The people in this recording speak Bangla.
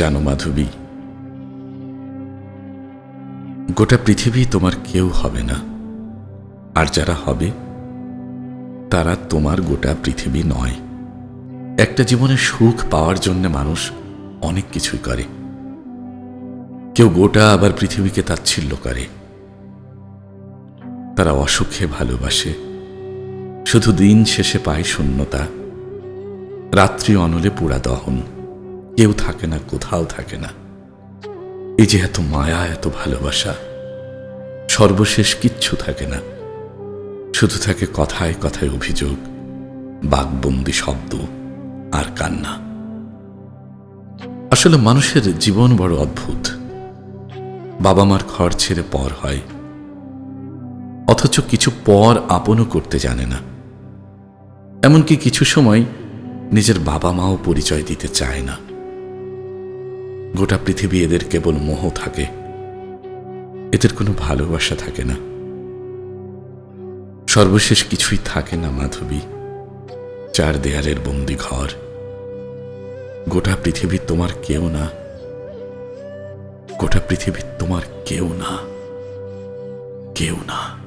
জানো মাধবী, গোটা পৃথিবী তোমার কেউ হবে না। আর যারা হবে, তারা তোমার গোটা পৃথিবী নয়। একটা জীবনে সুখ পাওয়ার জন্য মানুষ অনেক কিছুই করে। কেউ গোটা আবার পৃথিবীকে তাচ্ছিল্য করে। তারা অসুখে ভালোবাসে। শুধু দিন শেষে পায় শূন্যতা। রাত্রি অনলে পোড়া দহন। কেউ থাকে না, কোথাও থাকে না। এই যে এত মায়া, এত ভালোবাসা, সর্বশেষ কিচ্ছু থাকে না। শুধু থাকে কথায় কথায় অভিযোগ, বাকবন্দি শব্দ আর কান্না। আসলে মানুষের জীবন বড় অদ্ভুত। বাবা মার ঘর ছেড়ে পর হয়। অথচ কিছু পর আপনও করতে জানে না। এমনকি কিছু সময় নিজের বাবা মাও পরিচয় দিতে চায় না। গোটা পৃথিবী এদের কেবল মোহ থাকে। এদের কোনো ভালোবাসা থাকে না। সর্বশেষ কিছুই থাকে না, মাধবী। চার দেয়ালের বন্দি ঘর। গোটা পৃথিবী তোমার কেউ না। গোটা পৃথিবী তোমার কেউ না। কেউ না।